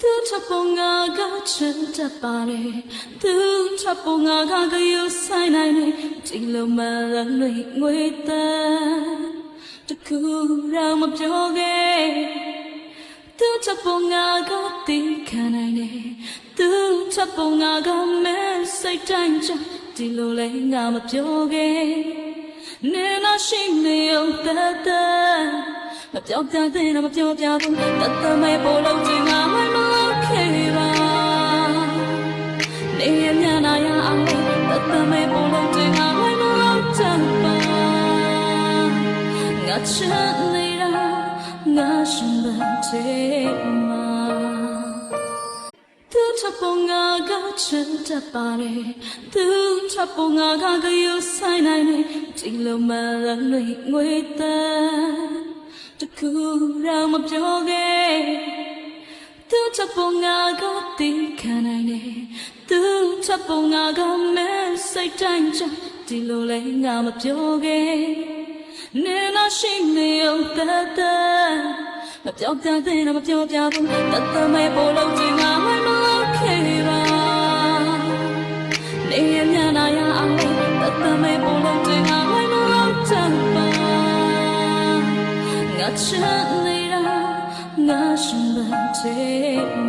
သူထပ်ပုံငါကချင်တတ်ပါလေသူထပ်ပုံငါကကယူဆိုင်နိုင်နေဒီလိုမှလည်းလွေငွေတန်တကူတော့မပြောခဲ့သူထပ်ပုံငါကတီးခံနိုင်နေသူထပ်ပုံငါကမဲစိတ်တိုင်းချဒီလိုလဲငါမပြောခဲ့နေနာရှိနေအောင်တတ်တတ်မပြောပြတဲ့မပြောပြဘူးတတ်တမဲပေါ် ချစ်နေတာငါရှင်တဲ့မှာသူထပ်ပုံငါကချင်တတ်ပါလေသူထပ်ပုံငါကကယူဆိုင်နိုင်နေဒီလိုမှလည်းလွေငွေတန်တကူတော့မပြောခဲ့သူထပ်ပုံငါကတီးခံနိုင်နေသူထပ်ပုံငါကမဲစိတ်တိုင်းချဒီလိုလဲငါမပြောခဲ့ နေနာရှိနေအောင်တတ်တတ်မပြောပြတဲ့မပြောပြဘူးတတ်တမဲပေါ်လို့ချင်ငါမလို့ခေပါနေရမြနာရအောင်တတ်တမဲပေါ်လို့ချင်ငါမလို့ချင်ပါငါချစ်နေတာငါရှင်တဲ့